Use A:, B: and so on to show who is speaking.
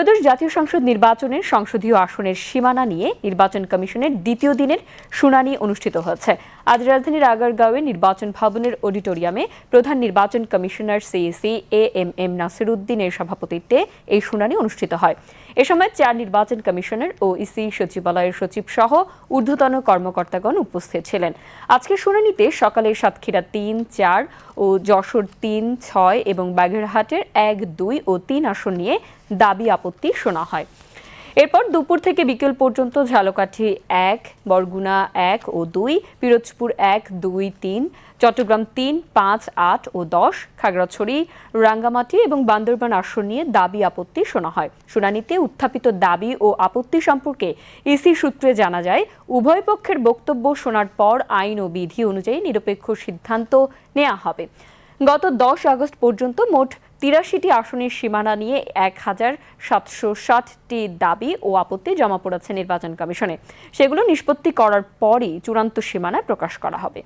A: ত্রয়োদশ জাতীয় সংসদ নির্বাচনের সংসদীয় আসনের সীমানা নিয়ে নির্বাচন কমিশনের দ্বিতীয় দিনের শুনানি অনুষ্ঠিত হয়েছে আজ রাজধানীর আগারগাঁওয়ে নির্বাচন ভবনের অডিটোরিয়ামে প্রধান নির্বাচন commissioner CEC A M M Nasir উদ্দিনের সভাপতিত্বে এই শুনানি অনুষ্ঠিত হয়। এ সময় চার নির্বাচন কমিশনার ও ইসি সচিবালয়ের সচিব সহ ঊর্ধ্বতন কর্মকর্তাগণ উপস্থিত ছিলেন। আজকের শুনানিতে সকালে সাতক্ষীরা তিন, চার ও যশোর তিন, ছয় এবং বাগেরহাটের এক, দুই ও তিন আসন নিয়ে দাবি আপত্তি শোনা হয়। এরপর দুপুর থেকে বিকেল পর্যন্ত ঝালকাঠি এক, বরগুনা এক ও দুই, পিরোজপুর এক, দুই, তিন, চট্টগ্রাম তিন, পাঁচ, আট ও দশ, খাগড়াছড়ি, রাঙ্গামাটি এবং বান্দরবান আসন নিয়ে দাবি আপত্তি শোনা হয়। শুনানিতে উত্থাপিত দাবি ও আপত্তি সম্পর্কে ইসি সূত্রে জানা যায়, উভয় পক্ষের বক্তব্য শোনার পর আইন ও বিধি অনুযায়ী নিরপেক্ষ সিদ্ধান্ত নেওয়া হবে। গত দশ আগস্ট পর্যন্ত মোট তিরাশিটি আসনের সীমানা নিয়ে এক হাজার সাতশো ষাটটি দাবি ও আপত্তি জমা পড়েছে নির্বাচন কমিশনে। সেগুলো নিষ্পত্তি করার পরই চূড়ান্ত সীমানা প্রকাশ করা হবে।